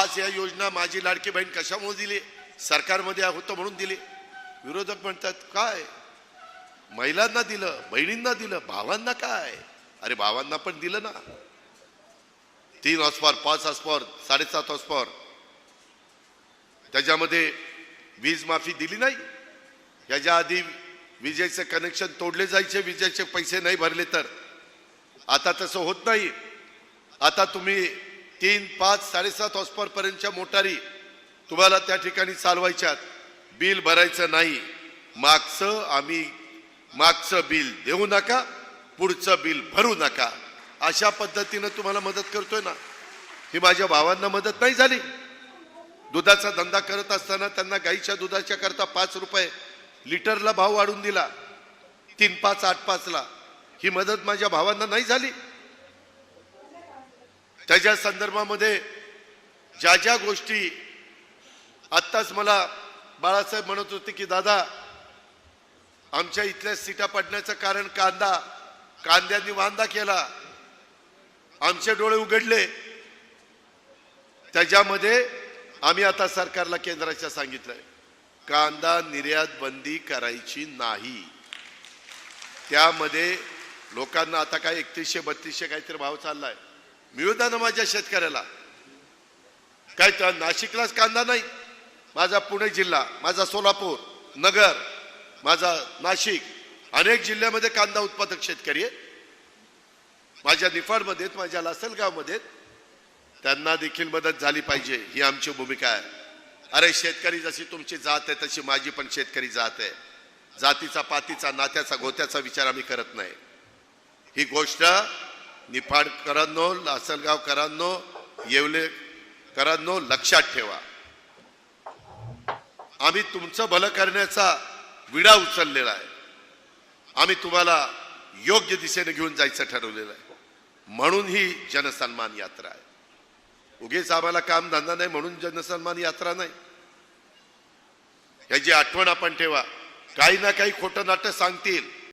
आज या योजना माझी लाडकी बहीण कशामुळे दिली? सरकारमध्ये होतं म्हणून दिली. विरोधक म्हणतात काय? महिलांना दिलं बहिणींना दिलं भावांना काय? अरे भावांना पण दिलं ना. तीन हॉस्पॉर पाच हॉस्पॉर साडेसात हॉस्पॉर त्याच्यामध्ये वीज माफी दिली नाही. याच्या आधी विजेचे कनेक्शन तोडले जायचे विजेचे पैसे नाही भरले तर. आता तसं होत नाही. आता तुम्ही तीन पाच साडेसात हॉस्पॉर पर्यंतच्या मोटारी तुम्हाला त्या ठिकाणी चालवायच्यात. बिल भरायचं नाही. मागचं आम्ही मागचं बिल देऊ नका पुढचं बिल भरू नका. अशा पद्धतीनं तुम्हाला मदत करतोय ना. ही माझ्या भावांना मदत नाही झाली. दुधाचा धंदा करत असताना त्यांना गाईच्या दुधाच्या करता पाच रुपये लिटरला भाव वाढून दिला. तीन पाच आठ पाचला. ही मदत माझ्या भावांना नाही झाली. त्याच्या संदर्भामध्ये ज्या ज्या गोष्टी आत्ताच मला बाळासाहेब म्हणत होते की दादा आमच्या इथल्या सीटा पडण्याचं कारण कांदा कांद्यांनी वांदा केला. आमचे डोळे उघडले. त्याच्यामध्ये आम्ही आता सरकारला केंद्राच्या सांगितलंय. कांदा निर्यात बंदी करायची नाही. त्यामध्ये लोकांना आता काय एकतीसशे बत्तीसशे काहीतरी भाव चाललाय. मिळू ना माझ्या शेतकऱ्याला. काय तर नाशिकलाच कांदा नाही. माझा पुणे जिल्हा माझा सोलापूर नगर माझा नाशिक अनेक जिल्ह्यामध्ये कांदा उत्पादक शेतकरी आहे माझ्या निफाडमध्ये माझ्या लासलगावमध्ये त्यांना देखील मदत झाली पाहिजे ही आमची भूमिका आहे. अरे शेतकरी जशी तुमची जात आहे तशी माझी पण शेतकरी जात आहे. जातीचा पातीचा नात्याचा गोत्याचा विचार आम्ही करत नाही. ही गोष्ट निफाडकरांनो लासलगावकरांनो येवलेकरांनो लक्षात ठेवा. आम्ही तुमचं भलं करण्याचा विडा उचललेला आहे. आम्ही तुम्हाला योग्य दिशेने घेऊन जायचं ठरवलेलं आहे. म्हणून ही जनसन्मान यात्रा आहे. उगीच आम्हाला काम धंदा नाही म्हणून जनसन्मान यात्रा नाही. याची आठवण आपण ठेवा. काही ना काही खोटं नाटक सांगतील.